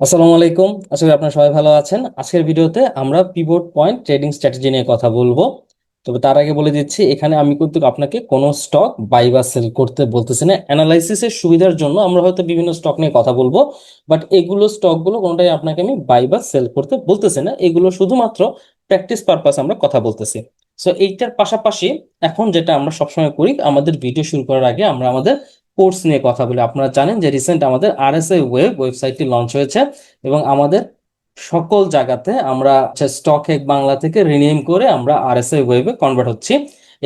আসসালামু আলাইকুম। আশা করি আপনারা সবাই ভালো আছেন। আজকের ভিডিওতে আমরা পিভট পয়েন্ট ট্রেডিং স্ট্র্যাটেজি নিয়ে কথা বলব। তবে তার আগে বলে দিচ্ছি, এখানে আমি কিন্তু আপনাকে কোনো স্টক বাই বা সেল করতে বলতেছি না। অ্যানালাইসিসের সুবিধার জন্য আমরা হয়তো বিভিন্ন স্টক নিয়ে কথা বলব বাট এগুলো স্টকগুলো কোনোটাই আপনাকে আমি বাই বা সেল করতে বলতেছি না। এগুলো শুধুমাত্র প্র্যাকটিস পারপাস আমরা কথা বলতেছি। সো এইটার পাশাপাশি এখন যেটা আমরা সবসময় করি, আমাদের ভিডিও শুরু করার আগে আমরা আমাদের কোর্স নিয়ে কথা বলি। আপনারা জানেন যে রিসেন্ট আমাদের আরএসআই ওয়েব ওয়েবসাইটটি লঞ্চ হয়েছে এবং আমাদের সকল জায়গাতে আমরা স্টক এক বাংলা থেকে রিনেম করে আমরা আর আরএসআই ওয়েবে কনভার্ট হচ্ছি।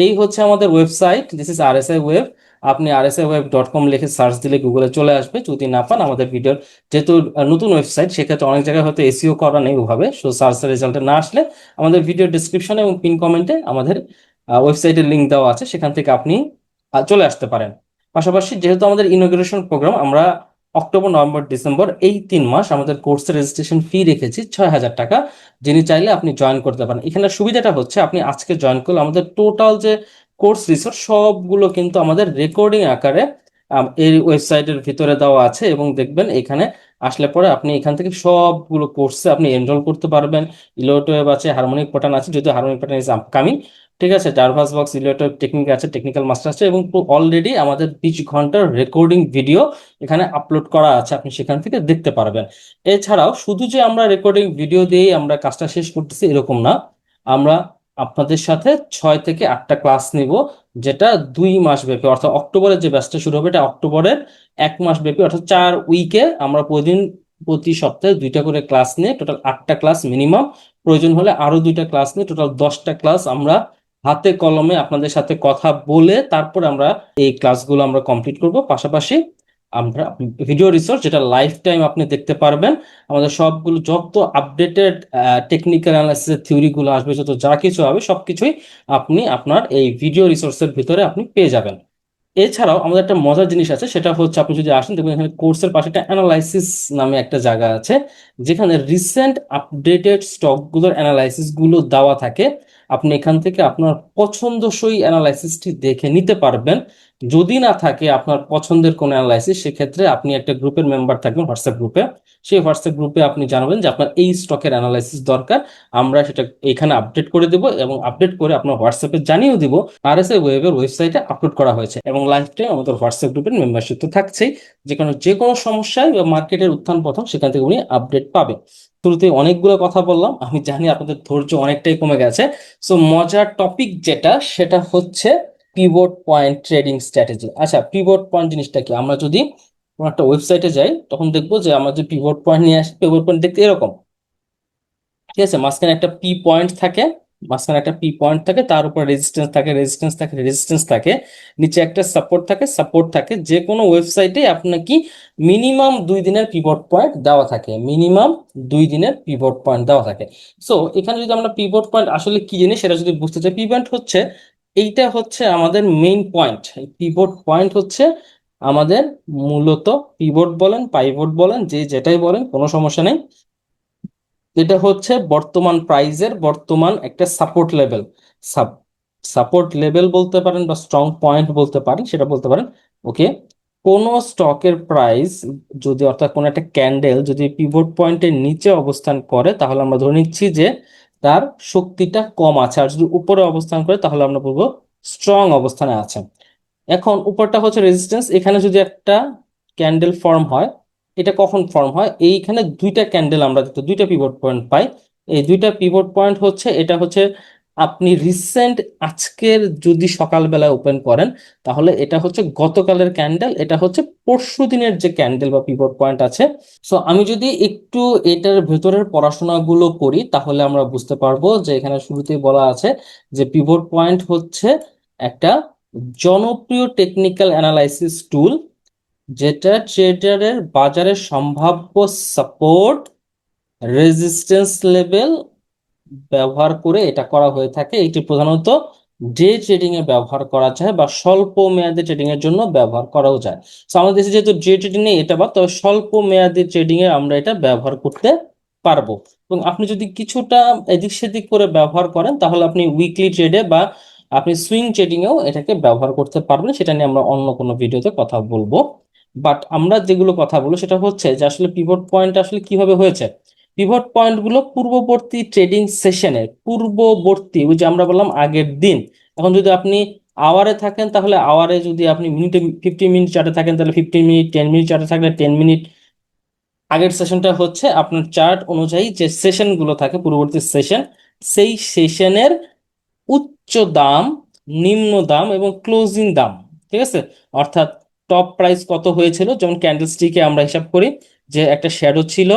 এই হচ্ছে আমাদের website this is RSI web আপনি আরএসআই ওয়েব ডট কম লিখে সার্চ দিলে গুগলে চলে আসবে, যদি না পান আমাদের ভিডিওর যেহেতু নতুন ওয়েবসাইট সেক্ষেত্রে অনেক জায়গায় হয়তো এসিও করা নেই ওভাবে সো সার্চের রেজাল্টে না আসলে আমাদের ভিডিও ডিসক্রিপশনে এবং পিন কমেন্টে আমাদের ওয়েবসাইটের লিঙ্ক দেওয়া আছে, সেখান থেকে আপনি চলে আসতে পারেন। পাশাপাশি যেহেতু আমাদের ইনোগ্রেশন প্রোগ্রাম আমরা অক্টোবর নভেম্বর ডিসেম্বর এই তিন মাস আমাদের কোর্সের রেজিস্ট্রেশন ফি রেখেছি ছয় হাজার টাকা। যিনি চাইলে আপনি জয়েন করতে পারেন। এখানে সুবিধাটা হচ্ছে আপনি আজকে জয়েন করলে আমাদের টোটাল যে কোর্স রিসোর্স সবগুলো কিন্তু আমাদের রেকর্ডিং আকারে এই ওয়েবসাইটের ভিতরে দেওয়া আছে এবং দেখবেন এখানে আসলে পরে আপনি এখান থেকে সবগুলো কোর্সে আপনি এনরোল করতে পারবেন। ইলোটোয়েব আছে হারমোনিক প্যাটার্ন আছে, যদিও হারমোনিক প্যাটার্ন ইজ আপকামিং ঠিক আছে জারভাস বক্স ইলিওটোপ টেকনিক আছে টেকনিক্যাল মাস্টার আছে এবং অলরেডি আমাদের বিশ ঘণ্টার রেকর্ডিং ভিডিও এখানে আপলোড করা আছে, আপনি সেখান থেকে দেখতে পারবেন। এছাড়াও শুধু যে আমরা রেকর্ডিং ভিডিও দিয়েই আমরা কাজটা শেষ করতেছি এরকম না, আমরা আপনাদের সাথে ছয় থেকে আটটা ক্লাস নিব, যেটা দুই মাস ব্যাপী, অর্থাৎ অক্টোবরের যে ব্যাচটা শুরু হবে এটা অক্টোবরের এক মাস ব্যাপী, অর্থাৎ চার উইকে আমরা প্রতিদিন প্রতি সপ্তাহে দুইটা করে ক্লাস নিয়ে টোটাল আটটা ক্লাস মিনিমাম প্রয়োজন হলে আরও দুইটা ক্লাস নিয়ে টোটাল দশটা ক্লাস আমরা হাতে কলমে আপনাদের সাথে কথা বলে তারপর আমরা এই ক্লাসগুলো আমরা কমপ্লিট করব। পাশাপাশি আমরা ভিডিও রিসোর্স যেটা লাইফ টাইম আপনি দেখতে পারবেন, আমাদের সবগুলো যত আপডেটেড টেকনিক্যাল অ্যানালাইসিসের থিওরিগুলো আসবে, যত যা কিছু হবে, সবকিছুই আপনি আপনার এই ভিডিও রিসোর্সের ভিতরে আপনি পেয়ে যাবেন। এছাড়াও আমাদের একটা মজার জিনিস আছে, সেটা হচ্ছে আপনি যদি আসেন, দেখবেন এখানে কোর্সের পাশে একটা অ্যানালাইসিস নামে একটা জায়গা আছে, যেখানে রিসেন্ট আপডেটেড স্টকগুলোর অ্যানালাইসিসগুলো দেওয়া থাকে। আপনি এখান থেকে আপনার পছন্দসই অ্যানালাইসিসটি দেখে নিতে পারবেন। যদি না থাকে আপনার পছন্দের কোনো অ্যানালাইসিস সেক্ষেত্রে আপনি একটা গ্রুপের মেম্বার থাকবেন হোয়াটসঅ্যাপ গ্রুপে সেই হোয়াটসঅ্যাপ গ্রুপে আপনি জানাবেন যে আপনার এই স্টকের অ্যানালাইসিস দরকার। আমরা সেটা এখানে আপডেট করে দেব এবং আপডেট করে আপনার হোয়াটসঅ্যাপে জানিয়েও দিব। আরএসএ ওয়েবের ওয়েবসাইটে আপলোড করা হয়েছে এবং লাইফ টাইম আমাদের হোয়াটসঅ্যাপ গ্রুপের মেম্বারশিপ তো থাকছেই। যে কোনো যে কোনো সমস্যায় বা মার্কেটের উত্থান পতন সেখান থেকে উনি আপডেট পাবে শুরুতে অনেকগুলো কথা বললাম, আমি জানি আপনাদের ধৈর্য অনেকটাই কমে গেছে। সো মজার টপিক যেটা, সেটা হচ্ছে পিভট পয়েন্ট ট্রেডিং স্ট্র্যাটেজি আচ্ছা পিভট পয়েন্ট জিনিসটা কি? আমরা যদি কোনো একটা ওয়েবসাইটে যাই, তখন দেখব যে আমরা যে পিভট পয়েন্ট নিয়ে আসি পিভট পয়েন্ট দেখতে এরকম। ঠিক আছে? মাঝখানে একটা পি পয়েন্ট থাকে, মাঝখানে একটা পি পয়েন্ট থাকে, তার উপর রেজিস্ট্যান্স থাকে রেজিস্ট্যান্স থাকে রেজিস্ট্যান্স থাকে, নিচে একটা সাপোর্ট থাকে সাপোর্ট থাকে, যে কোনো ওয়েবসাইটে আপনার কি মিনিমাম দুই দিনের পিভট পয়েন্ট দেওয়া থাকে। মিনিমাম দুই দিনের পিভট পয়েন্ট দেওয়া থাকে। সো এখানে যদি আমরা পিভট পয়েন্ট আসলে কি জিনিস, সেটা যদি বুঝতে চাই পিভট হচ্ছে এইটা হচ্ছে আমাদের মেইন পয়েন্ট পিভট পয়েন্ট হচ্ছে আমাদের মূলত পিভট বলেন পাইভট বলেন, যে যেটাই বলেন, কোনো সমস্যা নেই। এটা হচ্ছে বর্তমান প্রাইজের বর্তমান একটা সাপোর্ট লেভেল সাপোর্ট লেভেল বলতে পারেন বা স্ট্রং পয়েন্ট বলতে পারেন, সেটা বলতে পারেন ওকে কোন স্টকের প্রাইস যদি অর্থাৎ কোন একটা ক্যান্ডেল যদি পিভট পয়েন্টের নিচে অবস্থান করে, তাহলে আমরা ধরে নিচ্ছি যে তার শক্তিটা কম আছে। আর যদি উপরে অবস্থান করে, তাহলে আমরা বলব স্ট্রং অবস্থানে আছে। এখন উপরটা হচ্ছে রেজিস্ট্যান্স এখানে যদি একটা ক্যান্ডেল ফর্ম হয়, এটা কখন ফর্ম হয়? এইখানে দুইটা ক্যান্ডেল আমরা দুইটা পিভট পয়েন্ট পাই। এই দুইটা পিভট পয়েন্ট হচ্ছে, এটা হচ্ছে আপনি রিসেন্ট আজকের যদি সকালবেলা ওপেন করেন, তাহলে এটা হচ্ছে গতকালের ক্যান্ডেল এটা হচ্ছে পরশু দিনের যে ক্যান্ডেল বা পিভট পয়েন্ট আছে। সো আমি যদি একটু এটার ভেতরের পড়াশোনাগুলো করি, তাহলে আমরা বুঝতে পারব যে এখানে শুরুতেই বলা আছে যে পিভট পয়েন্ট হচ্ছে একটা জনপ্রিয় টেকনিক্যাল অ্যানালাইসিস টুল যেটা ট্রেডারের বাজারের সম্ভাব্য সাপোর্ট রেজিস্ট্যান্স লেভেল ব্যবহার করে এটা করা হয়ে থাকে। এটি প্রধানত ডে ট্রেডিং এ ব্যবহার করা যায় বা স্বল্প মেয়াদী ট্রেডিং এর জন্য ব্যবহার করাও যায়। আমাদের দেশে যেহেতু ডে ট্রেডিং নেই, এটা বা তবে স্বল্প মেয়াদী ট্রেডিং এ আমরা এটা ব্যবহার করতে পারব। এবং আপনি যদি কিছুটা এদিক সেদিক করে ব্যবহার করেন, তাহলে আপনি উইকলি ট্রেডে বা আপনি সুইং ট্রেডিং এও এটাকে ব্যবহার করতে পারবেন। সেটা নিয়ে আমরা অন্য কোনো ভিডিওতে কথা বলব। বাট আমরা যেগুলো কথা বলব, সেটা হচ্ছে যে আসলে পিভট পয়েন্ট আসলে কীভাবে হয়েছে? পিভট পয়েন্টগুলো পূর্ববর্তী ট্রেডিং সেশনের পূর্ববর্তী, ওই যে আমরা বললাম আগের দিন। এখন যদি আপনি আওয়ারে থাকেন, তাহলে আওয়ারে যদি আপনি মিনিটে ফিফটি মিনিট চার্টে থাকেন, তাহলে ফিফটিন মিনিট টেন মিনিট চার্টে থাকলে টেন মিনিট আগের সেশনটা হচ্ছে আপনার চার্ট অনুযায়ী যে সেশনগুলো থাকে, পূর্ববর্তী সেশন সেই সেশনের উচ্চ দাম, নিম্ন দাম এবং ক্লোজিং দাম, ঠিক আছে? অর্থাৎ টপ প্রাইস কত হয়েছিল? যেমন ক্যান্ডেলস্টিকে আমরা হিসাব করি যে একটা শ্যাডো ছিল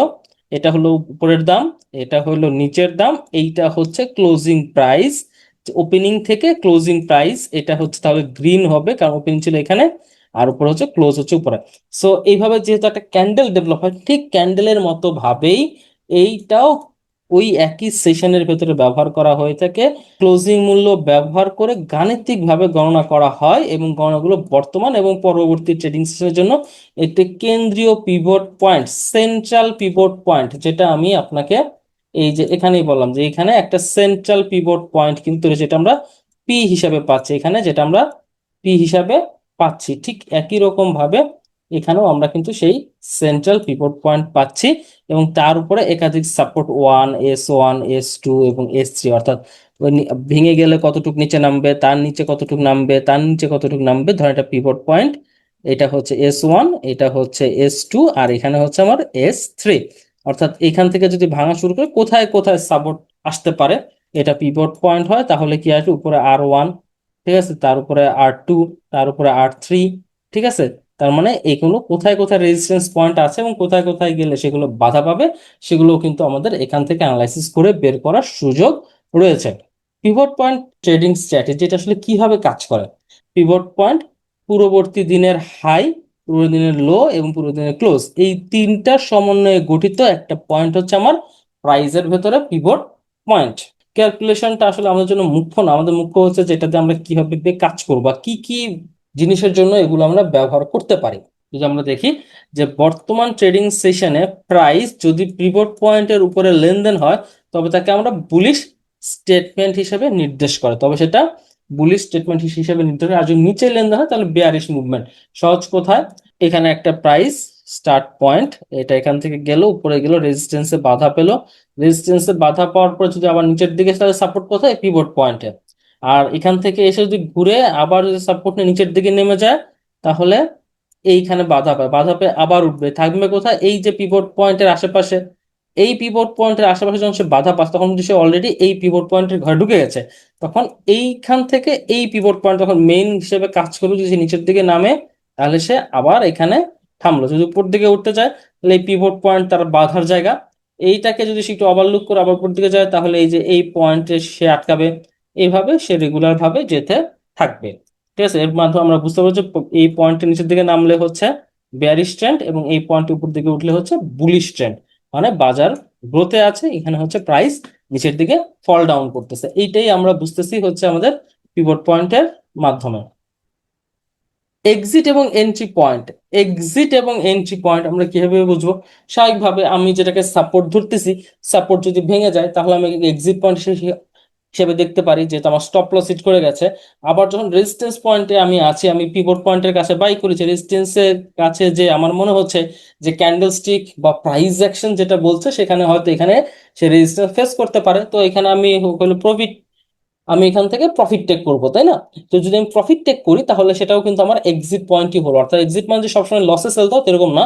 এটা হলো উপরের দাম, এটা হলো নিচের দাম, এইটা হচ্ছে ক্লোজিং প্রাইস ওপেনিং থেকে ক্লোজিং প্রাইস এটা হচ্ছে তাহলে গ্রিন হবে, কারণ ওপেনিং ছিল এখানে, আর উপরে হচ্ছে ক্লোজ হচ্ছে উপরে। সো এইভাবে যেহেতু একটা ক্যান্ডেল ডেভেলপ হয়, ঠিক ক্যান্ডেলের মতো ভাবেই এইটাও ওই একই সেশনের ভেতরে ব্যবহার করা হয়ে থাকে। ক্লোজিং মূল্য ব্যবহার করে গাণিতিকভাবে গণনা করা হয় এবং গণনাগুলো বর্তমান এবং পরবর্তী ট্রেডিং সেশনের জন্য একটি কেন্দ্রীয় pivot point central pivot point যেটা আমি আপনাকে এই যে এখানেই বললাম যে এখানে একটা সেন্ট্রাল পিভট পয়েন্ট কিন্তু যেটা আমরা পি হিসাবে পাচ্ছি এখানে, যেটা আমরা পি হিসাবে পাচ্ছি। ঠিক একই রকম ভাবে এখানেও আমরা কিন্তু সেই সেন্ট্রাল পিভট পয়েন্ট পাচ্ছি এবং তার উপরে একাধিক support one S one S two এবং এস থ্রি অর্থাৎ ভেঙে গেলে কতটুকু নিচে নামবে, তার নিচে কতটুকু নামবে, তার নিচে কতটুকু নামবে ধর এটা পিভট পয়েন্ট এটা হচ্ছে এস ওয়ান এটা হচ্ছে এস টু আর এখানে হচ্ছে আমার এস থ্রি অর্থাৎ এখান থেকে যদি ভাঙা শুরু করে কোথায় কোথায় সাপোর্ট আসতে পারে, এটা পিভট পয়েন্ট হয়, তাহলে কি আসবে? উপরে আর ওয়ান ঠিক আছে? তার উপরে আর টু তার উপরে আর থ্রি ঠিক আছে? তার মানে এগুলো কোথায় কোথায় রেজিস্ট্যান্স পয়েন্ট আছে এবং কোথায় কোথায় গেলে সেগুলো বাধা পাবে সেগুলো কিন্তু আমাদের এখান থেকে অ্যানালাইসিস করে বের করার সুযোগ রয়েছে। পিভট পয়েন্ট ট্রেডিং স্ট্র্যাটেজি এটা আসলে কীভাবে কাজ করে? পিভট পয়েন্ট পূর্ববর্তী দিনের হাই পূর্ব দিনের লো এবং পূর্ব দিনের ক্লোজ এই তিনটা সমন্বয়ে গঠিত একটা পয়েন্ট হচ্ছে আমার প্রাইজের ভেতরে পিভট পয়েন্ট ক্যালকুলেশনটা আসলে আমাদের জন্য মুখ্য না, আমাদের মুখ্য হচ্ছে যেটাতে আমরা কীভাবে কাজ করব বা কি কি জিনিসের জন্য এগুলো আমরা ব্যবহার করতে পারি। যদি আমরা দেখি যে বর্তমান ট্রেডিং সেশনে প্রাইস যদি পিভট পয়েন্টের উপরে লেনদেন হয়, তবে তাকে আমরা বুলিশ স্টেটমেন্ট হিসেবে নির্দেশ করে। তবে সেটা বুলিশ স্টেটমেন্ট হিসেবে নির্দেশ আর যদি নিচে লেনদেন হয়, তাহলে বেয়ারিশ মুভমেন্ট সহজ কোথায়? এখানে একটা প্রাইস স্টার্ট পয়েন্ট এটা এখান থেকে গেল, উপরে গেল রেজিস্ট্যান্সে বাধা পেল। রেজিস্ট্যান্সে বাধা পাওয়ার পর যদি আবার নিচের দিকে তাহলে সাপোর্ট কোথায়? পিভট পয়েন্টে আর এখান থেকে এসে যদি ঘুরে আবার যদি সাপোর্ট নিয়ে নিচের দিকে নেমে যায়, তাহলে এইখানে বাধা পায়। বাধা পেয়ে আবার উঠবে। থাকবে কোথায়? এই যে পিভট পয়েন্টের আশেপাশে। এই পিভট পয়েন্টের আশেপাশে যখন সে বাধা পাচ্ছে, তখন সে অলরেডি এই পিভট পয়েন্টের ঘরে ঢুকে গেছে। তখন এইখান থেকে এই পিভট পয়েন্ট তখন মেইন হিসেবে কাজ করবে, যদি সে নিচের দিকে নামে, তাহলে সে আবার এখানে থামলো। যদি উপর দিকে উঠতে চায়, তাহলে এই পিভট পয়েন্ট তার বাধার জায়গা। এইটাকে যদি সে একটু ওভারলুক করে আবার উপর দিকে যায়, তাহলে এই যে এই পয়েন্টে সে আটকাবে। এইভাবে সে রেগুলার ভাবে যেতে থাকবে। ঠিক আছে? এর মাধ্যমে আমরা বুঝতে পারছি এই পয়েন্টের নিচের দিকে নামলে হচ্ছে বেয়ারিশ ট্রেন্ড এবং এই পয়েন্টের উপর দিকে উঠলে হচ্ছে বুলিশ ট্রেন্ড মানে বাজার গ্রোথে আছে, এখানে হচ্ছে প্রাইস নিচের দিকে ফল ডাউন করতেছে। এইটাই আমরা বুঝতেছি হচ্ছে আমাদের পিভট পয়েন্টের মাধ্যমে। এক্সিট এবং এন্ট্রি পয়েন্ট এক্সিট এবং এন্ট্রি পয়েন্ট আমরা কীভাবে বুঝব? স্বাভাবিকভাবে আমি যেটাকে সাপোর্ট ধরতেছি সাপোর্ট যদি ভেঙে যায়, তাহলে আমি এক্সিট পয়েন্ট হিসেবে দেখতে পারি যেহেতু আমার স্টপ লস হিট করে গেছে। আবার যখন রেজিস্ট্যান্স পয়েন্টে আমি আছি, আমি পিভট পয়েন্টের কাছে বাই করেছি রেজিস্ট্যান্সের কাছে যে আমার মনে হচ্ছে যে ক্যান্ডেল স্টিক বা প্রাইস অ্যাকশন যেটা বলছে, সেখানে হয়তো এখানে সে রেজিস্ট্যান্স ফেস করতে পারে। তো এখানে আমি হলো প্রফিট আমি এখান থেকে প্রফিট টেক করব, তাই না? তো যদি আমি প্রফিট টেক করি, তাহলে সেটাও কিন্তু আমার এক্সিট পয়েন্টই হলো। অর্থাৎ এক্সিট মানে যে সবসময় লসে সেল দাও এরকম না।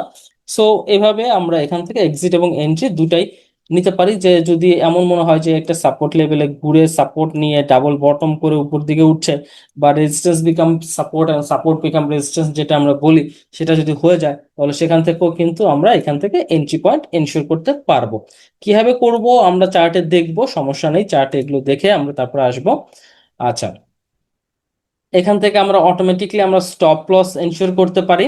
সো এভাবে আমরা এখান থেকে এক্সিট এবং এন্ট্রি দুটাই নিতে পারি যে যদি এমন মনে হয় যে একটা সাপোর্ট লেভেলে ঘুরে সাপোর্ট নিয়ে ডাবল বটম করে উপর দিকে উঠছে বা রেজিস্ট্যান্স বিকাম সাপোর্ট এবং সাপোর্ট বিকাম রেজিস্ট্যান্স যেটা আমরা বলি, সেটা যদি হয়ে যায়, তাহলে সেখান থেকেও কিন্তু আমরা এখান থেকে এন্ট্রি পয়েন্ট এনশিওর করতে পারব। কীভাবে করব আমরা চার্টে দেখব, সমস্যা নেই চার্টে এগুলো দেখে আমরা তারপরে আসব। আচ্ছা এখান থেকে আমরা অটোমেটিকলি আমরা স্টপ লস এনশিওর করতে পারি।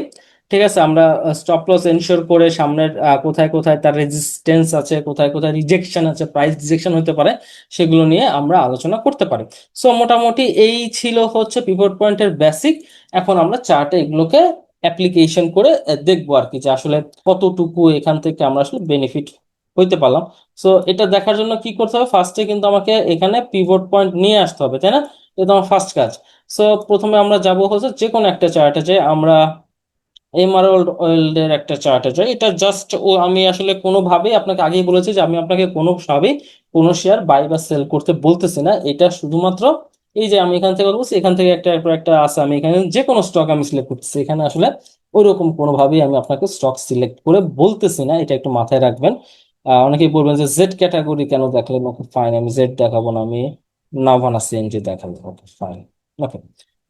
ঠিক আছে, আমরা স্টপ লস এনশিওর করে সামনের কোথায় কোথায় তার রেজিস্ট্যান্স আছে, কোথায় কোথায় রিজেকশন আছে প্রাইস রিজেকশন হতে পারে, সেগুলো নিয়ে আমরা আলোচনা করতে পারি। সো মোটামুটি এই ছিল হচ্ছে পিভট পয়েন্টের বেসিক এখন আমরা চার্টে এগুলোকে অ্যাপ্লিকেশন করে দেখব আর কি যে আসলে কতটুকু এখান থেকে আমরা আসলে বেনিফিট হইতে পারলাম। সো এটা দেখার জন্য কি করতে হবে? ফার্স্টে কিন্তু আমাকে এখানে পিভট পয়েন্ট নিয়ে আসতে হবে, তাই না? এটা আমার ফার্স্ট কাজ। সো প্রথমে আমরা যাব হচ্ছে যে কোনো একটা চার্টে যে আমরা এমারল্ড ওয়েল্ডের একটা চার্টে যাই এটা জাস্ট ও আমি আসলে কোনোভাবেই আপনাকে আগেই বলেছি যে আমি আপনাকে কোনোভাবেই কোনো শেয়ার বাই বা সেল করতে বলতেছি না। এটা শুধুমাত্র এই যে আমি এখান থেকে বলছি, এখান থেকে একটা একটা আছে, আমি এখানে যে কোনো স্টক আমি সিলেক্ট করতেছি। এখানে আসলে ওইরকম কোনোভাবেই আমি আপনাকে স্টক সিলেক্ট করে বলতেছি না। এটা একটু মাথায় রাখবেন। অনেকেই বলবেন যে জেড ক্যাটাগরি কেন দেখালেন? ওকে ফাইন আমি জেড দেখাবো না, আমি নাভানা সিএনজি দেখাবো। ওকে ফাইন ওকে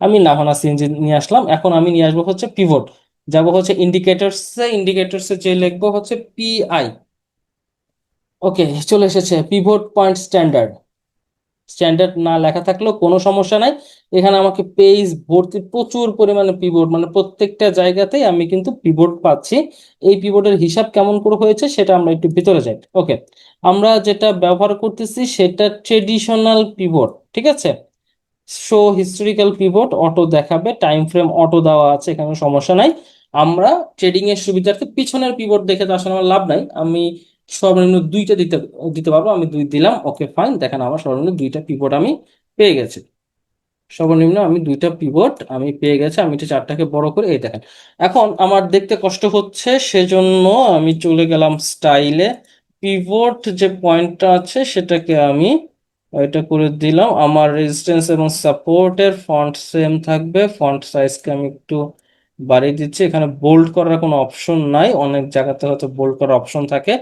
আমি নাভানা সিএনজি নিয়ে আসলাম। এখন আমি নিয়ে আসব হচ্ছে পিভট যাব হচ্ছে ইন্ডিকেটরসে ইন্ডিকেটরসে যে লিখব হচ্ছে পিআই ওকে চলে এসেছে পিভট পয়েন্ট স্ট্যান্ডার্ড স্ট্যান্ডার্ড না লেখা থাকলেও কোনো সমস্যা নাই। এখানে আমাকে পেজ ভর্তি প্রচুর পরিমাণে পিভট মানে প্রত্যেকটা জায়গাতেই আমি কিন্তু পিভট পাচ্ছি। এই পিভটের হিসাব কেমন করে হয়েছে সেটা আমরা একটু ভিতরে যাই। ওকে আমরা যেটা ব্যবহার করতেছি সেটা ট্রেডিশনাল পিভট ঠিক আছে? শো হিস্টোরিক্যাল পিভট অটো দেখাবে টাইম ফ্রেম অটো দেওয়া আছে, এখানে সমস্যা নাই। আমরা ট্রেডিং এর সুবিধার্থে পিছনের পিভট দেখে তো আসলে আমার লাভ নাই। আমি সর্বনিম্ন দুইটা দিতে দিতে পারব, আমি দুই দিলাম ওকে ফাইন দেখেন আমার সর্বনিম্ন দুইটা পিভট আমি পেয়ে গেছি। সর্বনিম্ন আমি দুইটা পিভট আমি পেয়ে গেছি, আমি এটা চারটাকে বড় করে, এই দেখেন। এখন আমার দেখতে কষ্ট হচ্ছে, সেজন্য আমি চলে গেলাম স্টাইলে পিভট যে পয়েন্টটা আছে, সেটাকে আমি এটা করে দিলাম। আমার রেজিস্ট্যান্স এবং সাপোর্টের ফন্ট সেম থাকবে ফন্ট সাইজকে আমি একটু বাড়িয়ে দিচ্ছি। এখানে বোল্ড করার কোনো অপশন নাই। অনেক জায়গাতে হয়তো বোল্ড করার অপশন থাকে।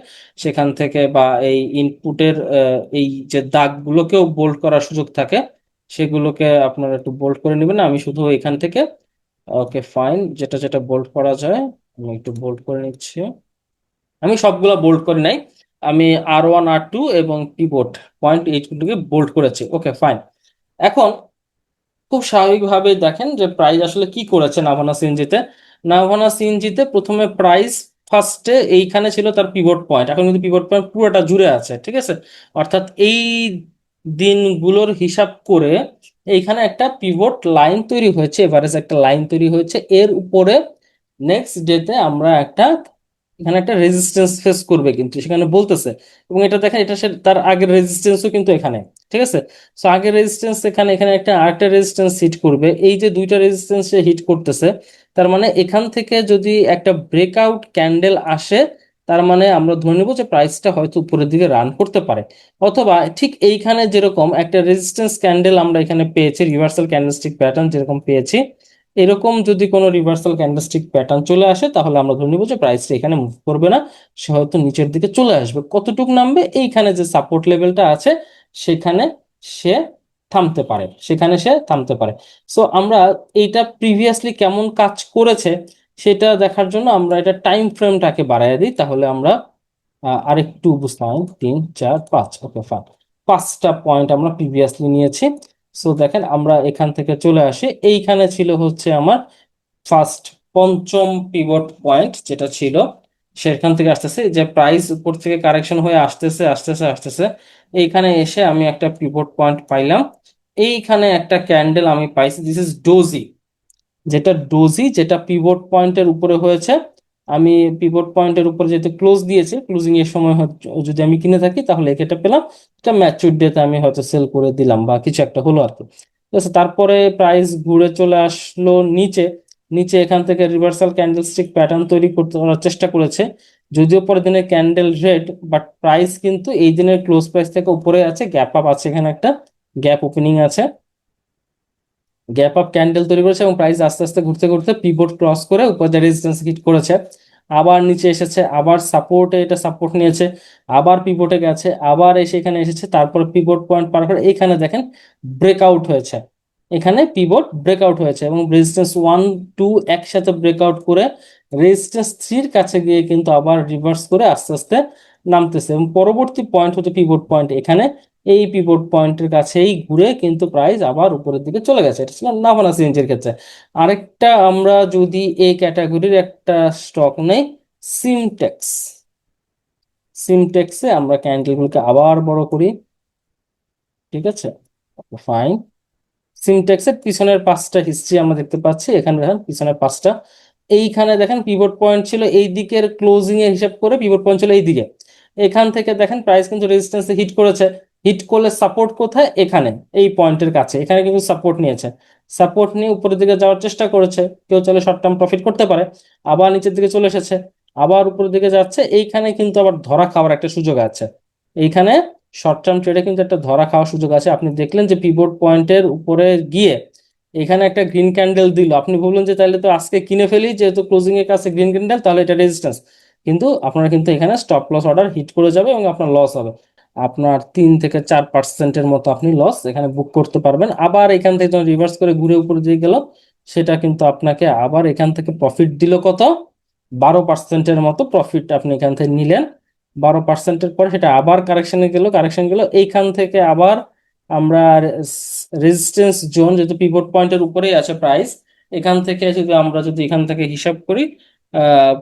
সেখান থেকে বা এই ইনপুটের এই যে দাগগুলোকেও বোল্ড করার সুযোগ থাকে। সেগুলোকে আপনারা একটু বোল্ড করে নেবেন। আমি শুধু এখান থেকে, ওকে ফাইন যেটা যেটা বোল্ড করা যায়, আমি একটু বোল্ড করে নিচ্ছি। আমি সবগুলা বোল্ড করি নাই। আমি আর ওয়ান আর টু এবং পিভট পয়েন্ট এইটগুলোকে বোল্ড করেছি। ওকে ফাইন এখন খুব স্বাভাবিকভাবে দেখেন যে প্রাইস আসলে কি করেছে নাভানা সিএনজিতে নাভানা সিএনজিতে প্রথমে প্রাইস ফার্স্টে এইখানে ছিল তার পিভট পয়েন্ট এখন কিন্তু পিভট পয়েন্ট পুরোটা জুড়ে আছে, ঠিক আছে? অর্থাৎ এই দিনগুলোর হিসাব করে এইখানে একটা পিভট লাইন তৈরি হয়েছে এভারেজ একটা লাইন তৈরি হয়েছে। এর উপরে নেক্সট ডেতে আমরা একটা এখানে একটা রেজিস্ট্যান্স ফেস করবে কিন্তু, সেখানে বলতেছে। এবং এটা দেখেন, এটা সে, তার আগের রেজিস্ট্যান্সও কিন্তু এখানে, ঠিক আছে? সো আগের রেজিস্ট্যান্স এখানে এখানে একটা, আরেকটা রেজিস্ট্যান্স হিট করবে। এই যে দুইটা রেজিস্ট্যান্স সে হিট করতেছে, তার মানে এখান থেকে যদি একটা ব্রেকআউট ক্যান্ডেল আসে, তার মানে আমরা ধরে নেব যে প্রাইসটা হয়তো উপরের দিকে রান করতে পারে। অথবা ঠিক এইখানে যেরকম একটা রেজিস্ট্যান্স ক্যান্ডেল আমরা এখানে পেয়েছি রিভার্সাল ক্যান্ডেলস্টিক প্যাটার্ন যেরকম পেয়েছি এরকম যদি কোনো রিভার্সাল ক্যান্ডেলস্টিক প্যাটার্ন চলে আসে, তাহলে আমরা ধরে নিব যে প্রাইসটা এখানে মুভ করবে না, সে হয়তো নিচের দিকে চলে আসবে। কতটুকু নামবে? এইখানে যে সাপোর্ট লেভেলটা আছে, সেখানে সে থামতে পারে, সেখানে সে থামতে পারে। সো আমরা এইটা প্রিভিয়াসলি কেমন কাজ করেছে, সেটা দেখার জন্য আমরা এটা টাইম ফ্রেমটাকে বাড়ায় দিই, তাহলে আমরা আরেকটু বুঝতাম। তিন, চার, পাঁচ, ওকে ফাইন পাঁচটা পয়েন্ট আমরা প্রিভিয়াসলি নিয়েছি। সো দেখেন, আমরা এখান থেকে চলে আসি। এইখানে ছিল হচ্ছে আমার ফার্স্ট পঞ্চম পিভট পয়েন্ট যেটা ছিল। সেখান থেকে আসতেছে যে প্রাইস উপর থেকে কারেকশন হয়ে আসতেছে আসতেছে আসতেছে। এইখানে এসে আমি একটা পিভট পয়েন্ট পাইলাম। এইখানে একটা ক্যান্ডেল আমি পাইছি। দিস ইজ ডোজি যেটা ডোজি যেটা পিভট পয়েন্টের উপরে হয়েছে। আমি পিভট পয়েন্টের উপরে যেহেতু ক্লোজ দিয়েছে ক্লোজিং এর সময় যদি আমি কিনে থাকি তাহলে এটা পেলাম। এটা ম্যাচুর ডেতে আমি হয়তো সেল করে দিলাম বা কিছু একটা হলো আর কি। তারপরে প্রাইস ঘুরে চলে আসলো নিচে। নিচে এখান থেকে রিভার্সাল ক্যান্ডেলস্টিক প্যাটার্ন তৈরি করতে, করার চেষ্টা করেছে। যদিও পরের দিনের ক্যান্ডেল রেড বাট প্রাইস কিন্তু এই দিনের ক্লোজ প্রাইস থেকে উপরে আছে গ্যাপ আপ আছে এখানে একটা গ্যাপ ওপেনিং আছে। গ্যাপ আপ ক্যান্ডেল তৈরি করেছে এবং প্রাইস আস্তে আস্তে ঘুরতে ঘুরতে পিভট ক্রস করে উপরে রেজিস্ট্যান্স হিট করেছে। আবার নিচে এসেছে, আবার সাপোর্টে এটা সাপোর্ট নিয়েছে, আবার পিভটে গেছে, আবার এসে এখানে এসেছে, তারপর পিভট পয়েন্ট পার করে এখানে দেখেন ব্রেকআউট হয়েছে। এখানে পিভট ব্রেকআউট হয়েছে এবং রেজিস্ট্যান্স ওয়ান টু একসাথে ব্রেকআউট করে রেজিস্ট্যান্স থ্রির কাছে গিয়ে কিন্তু আবার রিভার্স করে আস্তে আস্তে নামতেছে এবং পরবর্তী পয়েন্ট হচ্ছে পিভট পয়েন্ট এখানে এই পিভট পয়েন্টের কাছেই ঘুরে কিন্তু প্রাইস আবার উপরের দিকে চলে গেছে। এটা ছিল নাভানা সিএনজির ক্ষেত্রে। আরেকটা আমরা যদি এই ক্যাটাগরির একটা স্টক নেই সিমটেক্স সিমটেক্সে আমরা ক্যান্ডেলগুলোকে আবার বড় করি। ঠিক আছে? ফাইন সিমটেক্সের পিছনের পাঁচটা হিস্ট্রি আমরা দেখতে পাচ্ছি। এখানে দেখেন পিছনের পাঁচটা। এইখানে দেখেন পিভট পয়েন্ট ছিল এই দিকের ক্লোজিং এর হিসাব করে পিভট পয়েন্ট ছিল এই দিকে। এখান থেকে দেখেন প্রাইস কিন্তু রেজিস্ট্যান্সে হিট করেছে। হিট করলে সাপোর্ট কোথায়? এখানে, এই পয়েন্টের কাছে। এখানে কিন্তু সাপোর্ট নিয়েছে। সাপোর্ট নিয়ে উপরের দিকে যাওয়ার চেষ্টা করেছে। কেউ চলে শর্ট টার্ম প্রফিট করতে পারে। আবার নিচের দিকে চলে এসেছে। আবার উপরের দিকে যাচ্ছে। এইখানে কিন্তু আবার ধরা খাওয়ার একটা সুযোগ আছে। এইখানে শর্ট টার্ম ট্রেডে কিন্তু একটা ধরা খাওয়ার সুযোগ আছে। আপনি দেখলেন যে পিভট পয়েন্টের উপরে গিয়ে এখানে একটা গ্রিন ক্যান্ডেল দিল। আপনি বললেন যে তাহলে তো আজকে কিনে ফেলি, যেহেতু ক্লোজিং এর কাছে গ্রিন ক্যান্ডেল তাহলে এটা রেজিস্ট্যান্স কিন্তু আপনারা কিন্তু এখানে স্টপ লস অর্ডার হিট করে যাবে এবং আপনার লস হবে। আপনার তিন থেকে চার পার্সেন্টের মতো আপনি লস এখানে বুক করতে পারবেন। আবার এখান থেকে যখন রিভার্স করে ঘুরে উপরে দিয়ে গেল, সেটা কিন্তু আপনাকে আবার এখান থেকে প্রফিট দিল কত? বারো পার্সেন্টের মতো প্রফিট আপনি এখান থেকে নিলেন। বারো পার্সেন্টের পরে সেটা আবার কারেকশনে গেল কারেকশন গেল। এইখান থেকে আবার আমরা রেজিস্ট্যান্স জোন যেহেতু পিভট পয়েন্টের উপরেই আছে প্রাইস এখান থেকে যদি আমরা যদি এখান থেকে হিসাব করি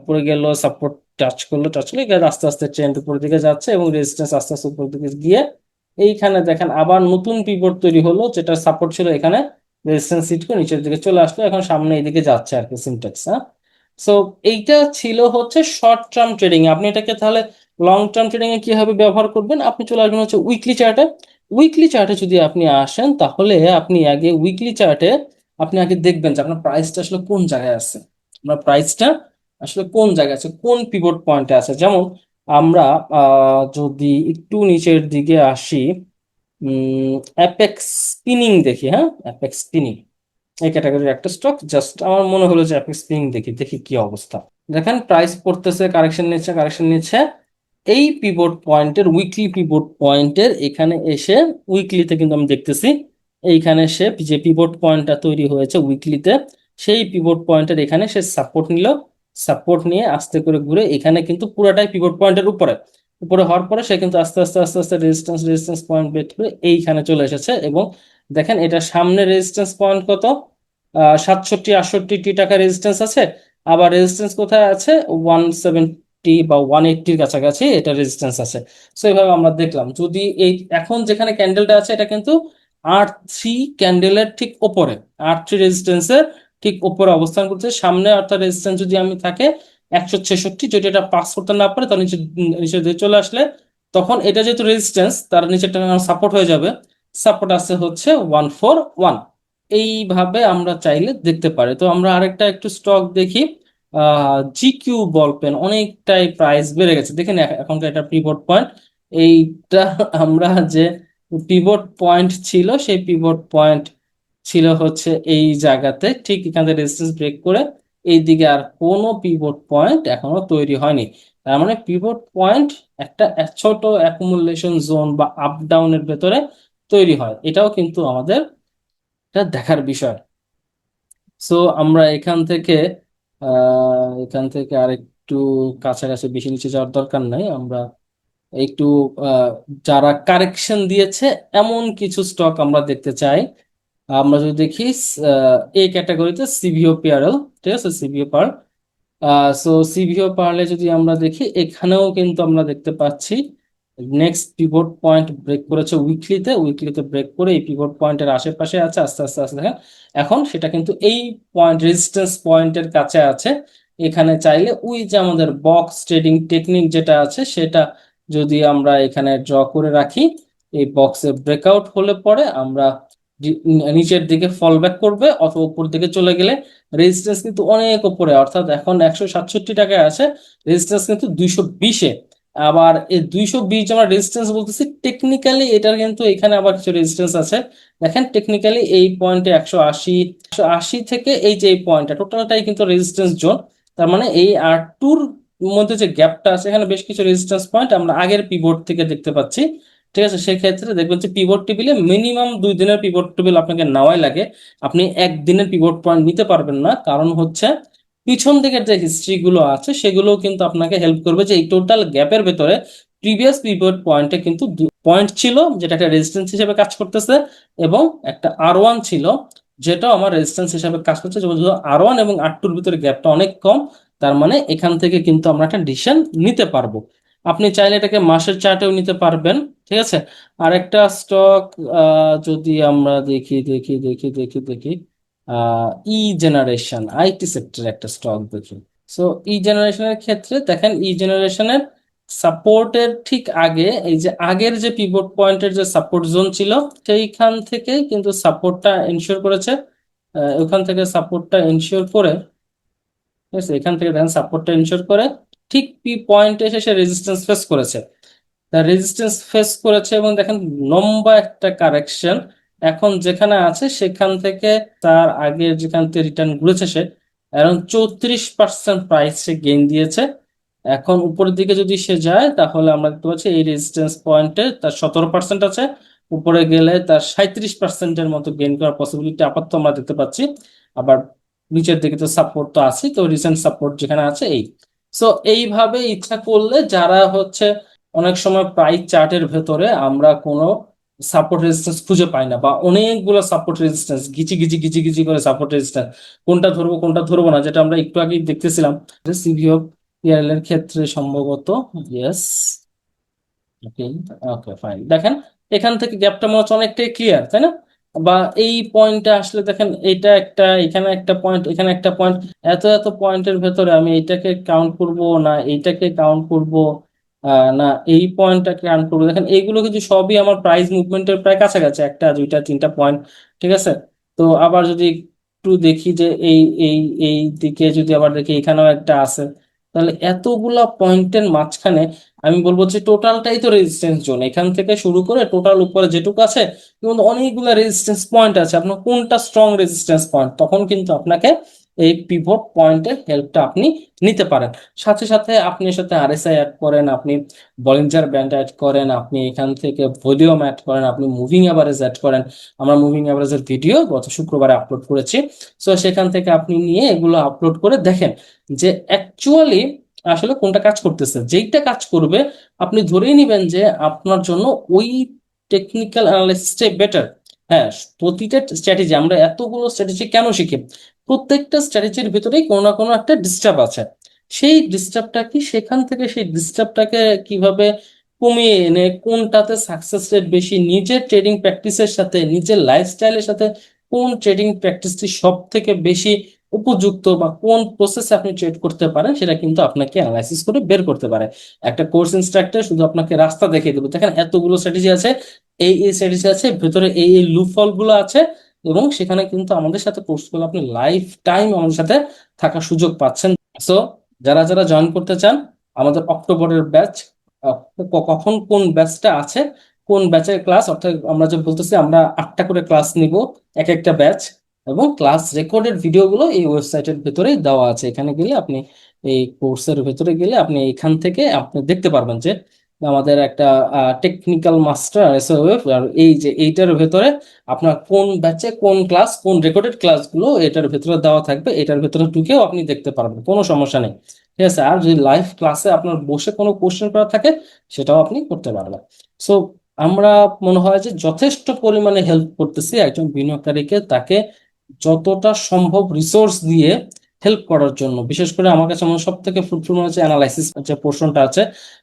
পড়ে গেল সাপোর্ট টাচ করল টাচ করল, এখানে আস্তে আস্তে ট্রেন্ড উপর দিকে যাচ্ছে এবং রেজিস্ট্যান্স আস্তে আস্তে উপর দিকে গিয়ে এইখানে দেখেন আবার নতুন পিভট তৈরি হলো যেটা সাপোর্ট ছিল এখানে রেজিস্ট্যান্স হিট করে নিচের দিকে চলে আসলো, এখন সামনে এইদিকে যাচ্ছে আর কি সিনট্যাক্স হ্যাঁ? সো এইটা ছিল হচ্ছে শর্ট টার্ম ট্রেডিং আপনি এটাকে তাহলে লং টার্ম ট্রেডিং এ কীভাবে ব্যবহার করবেন? আপনি চলে আসবেন হচ্ছে উইকলি চার্টে উইকলি চার্টে যদি আপনি আসেন, তাহলে আপনি আগে উইকলি চার্টে আপনি আগে দেখবেন যে আপনার প্রাইসটা আসলে কোন জায়গায় আছে। আপনার প্রাইসটা আসলে কোন জায়গায় আছে? কোন পিভট পয়েন্টে আছে? যেমন আমরা যদি একটু নিচের দিকে আসি অ্যাপেক্স স্পিনিং দেখি হ্যাঁ? অ্যাপেক্স স্পিনিং এই ক্যাটাগরির একটা স্টক জাস্ট আমার মনে হলো যে অ্যাপেক্স স্পিনিং দেখি দেখি কি অবস্থা। দেখেন প্রাইস পড়তেছে কারেকশন নিচ্ছে কারেকশন নিচ্ছে। এই পিভট পয়েন্টের উইকলি পিভট পয়েন্টের এখানে এসে উইকলিতে কিন্তু আমি দেখতেছি, এইখানে সে যে পিভট পয়েন্টটা তৈরি হয়েছে উইকলিতে সেই পিভট পয়েন্টের এখানে সে সাপোর্ট নিল। সাপোর্ট নিয়ে আস্তে করে ঘুরে এখানে কিন্তু পুরোটাই পিভট পয়েন্টের উপরে। উপরে হওয়ার পরে সে কিন্তু আস্তে আস্তে আস্তে আস্তে রেজিস্ট্যান্স রেজিস্ট্যান্স পয়েন্ট বের করে এইখানে চলে এসেছে এবং দেখেন এটা সামনে রেজিস্ট্যান্স পয়েন্ট কত? সাতষট্টি, আটষট্টি টি টাকা রেজিস্ট্যান্স আছে। আবার রেজিস্ট্যান্স কোথায় আছে? ওয়ান সেভেন্টি বা ওয়ান এইট্টির কাছাকাছি এটা রেজিস্ট্যান্স আছে। সো এইভাবে আমরা দেখলাম। যদি এই এখন যেখানে ক্যান্ডেলটা আছে এটা কিন্তু আর থ্রি ক্যান্ডেলের ঠিক ওপরে। আর থ্রি রেজিস্ট্যান্সের ঠিক ওপরে অবস্থান করছে। সামনে অর্থাৎ রেজিস্ট্যান্স যদি আমি থাকে একশো ছেষট্টি, যদি এটা পাস করতে না পারে তার নিচে নিচে দিয়ে চলে আসলে তখন এটা যেহেতু রেজিস্ট্যান্স তার নিচেরটা সাপোর্ট হয়ে যাবে। সাপোর্ট আছে হচ্ছে ওয়ান ফোর ওয়ান এইভাবে আমরা চাইলে দেখতে পারি। তো আমরা আরেকটা একটু স্টক দেখি। জিকিউ বল পেন অনেকটাই প্রাইস বেড়ে গেছে। দেখেন এখ- এখনকার এটা পিভট পয়েন্ট এইটা আমরা যে পিভট পয়েন্ট ছিল, সেই পিভট পয়েন্ট ছিল হচ্ছে এই জায়গাতে। ঠিক এখান থেকে রেজিস্ট্যান্স ব্রেক করে এইদিকে আর কোনো পিভট পয়েন্ট এখনও তৈরি হয়নি। তার মানে পিভট পয়েন্ট একটা এক ছোট অ্যাকুমুলেশন জোন বা আপ ডাউনের ভেতরে তৈরি হয়। এটাও কিন্তু আমাদের এটা দেখার বিষয়। সো আমরা এখান থেকে এখান থেকে আরেকটু কাছাকাছি বেশি নিচে যাওয়ার দরকার নাই। আমরা একটু যারা কারেকশন দিয়েছে, এমন কিছু স্টক আমরা দেখতে চাই। আমরা যদি দেখি এই ক্যাটাগরিতে সিভিও পিআরএল ঠিক আছে? সিভিও পার সো সিভিও পারলে যদি আমরা দেখি, এখানেও কিন্তু আমরা দেখতে পাচ্ছি নেক্সট পিভট পয়েন্ট ব্রেক করেছে উইকলিতে উইকলিতে ব্রেক করে এই পিভট পয়েন্টের আশেপাশে আছে, আস্তে আস্তে আস্তে, দেখেন। এখন সেটা কিন্তু এই পয়েন্ট রেজিস্ট্যান্স পয়েন্টের কাছে আছে। এখানে চাইলে ওই যে আমাদের বক্স ট্রেডিং টেকনিক যেটা আছে, সেটা যদি আমরা এখানে ড্র করে রাখি, এই বক্সে ব্রেকআউট হলে পরে আমরা নিচের দিকে ফল ব্যাক করবে অথবা উপর দিকে চলে গেলে রেজিস্ট্যান্স কিন্তু অনেক উপরে, অর্থাৎ এখন একশো সাতষট্টি টাকায় আছে রেজিস্ট্যান্স কিন্তু দুইশো বিশে। আবার এই দুইশো বিশ আমরা রেজিস্ট্যান্স বলতেছি টেকনিক্যালি এটার কিন্তু এখানে আবার কিছু রেজিস্ট্যান্স আছে। দেখেন টেকনিক্যালি এই পয়েন্টে একশো আশি একশো আশি থেকে এই যে এই পয়েন্টটা টোটালটাই কিন্তু রেজিস্ট্যান্স জোন তার মানে এই আর টুর মধ্যে যে গ্যাপটা আছে, এখানে বেশ কিছু রেজিস্ট্যান্স পয়েন্ট আমরা আগের পিভট থেকে দেখতে পাচ্ছি। ঠিক আছে? সেক্ষেত্রে দেখবেন যে পিভট টেবিলে মিনিমাম দুই দিনের পিভট টেবিল আপনাকে নেওয়াই লাগে। আপনি একদিনের পিভট পয়েন্ট নিতে পারবেন না। কারণ হচ্ছে পিছন দিকের যে হিস্ট্রি গুলো আছে সেগুলো কিন্তু আপনাকে হেল্প করবে যে এই টোটাল গ্যাপের ভেতরে প্রিভিয়াস পিভট পয়েন্টে কিন্তু পয়েন্ট ছিল, যেটা একটা রেজিস্ট্যান্স হিসেবে কাজ করতেছে এবং একটা আর ওয়ান ছিল যেটা আমার রেজিস্ট্যান্স হিসেবে কাজ করছে। যেহেতু আর ওয়ান এবং আর টুর ভিতরে গ্যাপটা অনেক কম, তার মানে এখান থেকে কিন্তু আমরা একটা ডিসিশন নিতে পারব। আপনি চাইলে এটাকে মাসের চার্টেও নিতে পারবেন, ঠিক আছে? আরেকটা স্টক যদি আমরা দেখি দেখি দেখি দেখি দেখি ই জেনারেশন আইটি সেক্টর একটা স্টক দেখি। সো ই জেনারেশনের ক্ষেত্রে দেখেন ই জেনারেশনের সাপোর্টের ঠিক আগে, এই যে আগের যে পিভট পয়েন্টের যে সাপোর্ট জোন ছিল, সেইখান থেকে কিন্তু সাপোর্টটা এনশিওর করেছে। ওখান থেকে সাপোর্টটা এনশিওর করে, ঠিক আছে? এখান থেকে দেখেন সাপোর্টটা এনশিওর করে। ঠিক পি পয়েন্টে এসে সে রেজিস্ট্যান্স ফেস করেছে। তার রেজিস্ট্যান্স ফেস করেছে এবং দেখেন লম্বা একটা কারেকশন এখন যেখানে আছে সেখান থেকে তার আগে যেখান থেকে রিটার্ন ঘুরেছে সে এখন চৌত্রিশ পার্সেন্ট প্রাইস সে গেইন দিয়েছে। এখন উপরের দিকে যদি সে যায়, তাহলে আমরা দেখতে পাচ্ছি এই রেজিস্ট্যান্স পয়েন্টে তার সতেরো পার্সেন্ট আছে, উপরে গেলে তার সাঁত্রিশ পার্সেন্টের মতো গেইন করার পসিবিলিটি আপাতত আমরা দেখতে পাচ্ছি। আবার নিচের দিকে তো সাপোর্ট তো আছে তো রিসেন্ট সাপোর্ট যেখানে আছে এই। সো এইভাবে ইচ্ছা করলে যারা হচ্ছে অনেক সময় প্রাইস চার্টের ভেতরে আমরা কোনো সাপোর্ট রেজিস্ট্যান্স খুঁজে পাই না বা অনেকগুলো সাপোর্ট রেজিস্ট্যান্স গিচি গিচি গিচি গিচি করে সাপোর্ট রেজিস্ট্যান্স কোনটা ধরবো কোনটা ধরবো না, যেটা আমরা একটু আগেই দেখতেছিলাম। সিভিও পিআরএল এর ক্ষেত্রে সম্ভবত ইয়েস ওকে ওকে ফাইন দেখেন, এখান থেকে গ্যাপটা মনে হচ্ছে অনেকটাই ক্লিয়ার তাই না? বা এই পয়েন্টে আসলে দেখেন এইটা একটা, এখানে একটা পয়েন্ট এখানে একটা পয়েন্ট এত এত পয়েন্টের ভেতরে আমি এইটাকে কাউন্ট করব না এইটাকে কাউন্ট করব না, এই পয়েন্টটাকে কাউন্ট করব। দেখেন, এইগুলো কিন্তু সবই আমার প্রাইস মুভমেন্টের প্রায় কাছাকাছি, একটা, দুইটা, তিনটা পয়েন্ট ঠিক আছে? তো আবার যদি একটু দেখি যে এই এই এই দিকে যদি আবার দেখি, এখানেও একটা আছে। তাহলে এতগুলা পয়েন্টের মাঝখানে আমি বলব যে টোটালটাই তো রেজিস্ট্যান্স জোন এখান থেকে শুরু করে টোটাল উপরে যেটুকু আছে, কিন্তু অনেকগুলো রেজিস্ট্যান্স পয়েন্ট আছে। আপনার কোনটা স্ট্রং রেজিস্ট্যান্স পয়েন্ট তখন কিন্তু আপনাকে এই পিভট পয়েন্টের হেল্পটা আপনি নিতে পারেন। সাথে সাথে আপনি এর সাথে আরএসআই অ্যাড করেন, আপনি বলিঞ্জার ব্যান্ড অ্যাড করেন, আপনি এখান থেকে ভলিউম অ্যাড করেন, আপনি মুভিং অ্যাভারেজ অ্যাড করেন। আমরা মুভিং অ্যাভারেজের ভিডিও গত শুক্রবারে আপলোড করেছি। সো সেখান থেকে আপনি নিয়ে এগুলো আপলোড করে দেখেন যে অ্যাকচুয়ালি আসলে কোনটা কাজ করতেছে? যেইটা কাজ করবে, আপনি ধরেই নেবেন যে আপনার জন্য ওই টেকনিক্যাল অ্যানালিসিসটাই বেটার হ্যাঁ প্রতিটা স্ট্র্যাটেজি আমরা এতগুলো স্ট্র্যাটেজি কেন শিখি? প্রত্যেকটা স্ট্র্যাটেজির ভিতরেই কোনো না কোনো একটা ডিস্টার্ব আছে। সেই ডিস্টার্বটা কি? সেখান থেকে সেই ডিস্টার্বটাকে কীভাবে কমিয়ে এনে, কোনটাতে সাকসেস রেট বেশি, নিজের ট্রেডিং প্র্যাকটিসের সাথে, নিজের লাইফস্টাইলের সাথে কোন ট্রেডিং প্র্যাকটিসটি সব থেকে বেশি উপযুক্ত বা কোন প্রসেসে আপনি ট্রেড করতে পারেন, সেটা কিন্তু আপনাকে অ্যানালাইসিস করে বের করতে পারে। একটা কোর্স ইনস্ট্রাক্টর শুধু আপনাকে রাস্তা দেখিয়ে দেবে। দেখেন এতগুলো স্ট্র্যাটেজি আছে, এই এই স্ট্র্যাটেজি আছে, ভেতরে এই এই লুপহোলগুলো আছে এবং সেখানে কিন্তু আমাদের সাথে কোর্স করলে আপনি লাইফ টাইম আমাদের সাথে থাকার সুযোগ পাচ্ছেন। সো যারা যারা জয়েন করতে চান, আমাদের অক্টোবরের ব্যাচ কখন কোন ব্যাচটা আছে, কোন ব্যাচের ক্লাস অর্থাৎ আমরা যে বলতেছি, আমরা আটটা করে ক্লাস নিব, এক একটা ব্যাচ এবং ক্লাস রেকর্ডেড ভিডিওগুলো এই ওয়েবসাইটের ভেতরেই দেওয়া আছে। এখানে গেলে আপনি এই কোর্সের ভেতরে গেলে আপনি এখান থেকে আপনি দেখতে পারবেন যে আমাদের একটা টেকনিক্যাল মাস্টার এসওএফ আর এই যে এইটার ভেতরে আপনার কোন ব্যাচে কোন ক্লাস কোন রেকর্ডেড ক্লাসগুলো এটার ভেতরে দেওয়া থাকবে, এটার ভেতরে ঢুকেও আপনি দেখতে পারবেন, কোনো সমস্যা নেই। ঠিক আছে? আর যদি লাইভ ক্লাসে আপনার বসে কোনো কোশ্চেন করা থাকে, সেটাও আপনি করতে পারবেন। সো আমরা মনে হয় যে যথেষ্ট পরিমাণে হেল্প করতেছি একজন বিনিয়োগকারীকে, তাকে যতটা সম্ভব রিসোর্স দিয়ে হেল্প করার জন্য। বিশেষ করে আমার কাছে মনে সব থেকে ফ্রুটফুল মনে হচ্ছে অ্যানালাইসিস যে পোর্শনটা আছে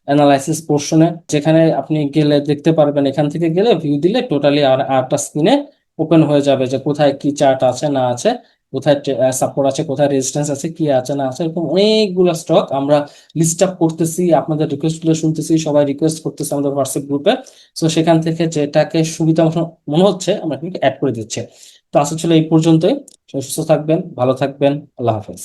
অ্যানালাইসিস পোর্শনে যেখানে আপনি গেলে দেখতে পারবেন, এখান থেকে গেলে ভিউ দিলে টোটালি আর আটটা স্ক্রিনে ওপেন হয়ে যাবে যে কোথায় কি চার্ট আছে, না আছে, কোথায় সাপোর্ট আছে, কোথায় রেজিস্ট্যান্স আছে, কি আছে, না আছে, এরকম অনেকগুলো স্টক আমরা লিস্ট আপ করতেছি, আপনাদের রিকোয়েস্টগুলো শুনতেছি, সবাই রিকোয়েস্ট করতেছে আমাদের হোয়াটসঅ্যাপ গ্রুপে সো সেখান থেকে যেটাকে সুবিধা মনে হচ্ছে, আমরা কিন্তু অ্যাড করে দিচ্ছি। তো আশা ছিল এই পর্যন্তই। সুস্থ থাকবেন ভালো থাকবেন। আল্লাহ হাফেজ।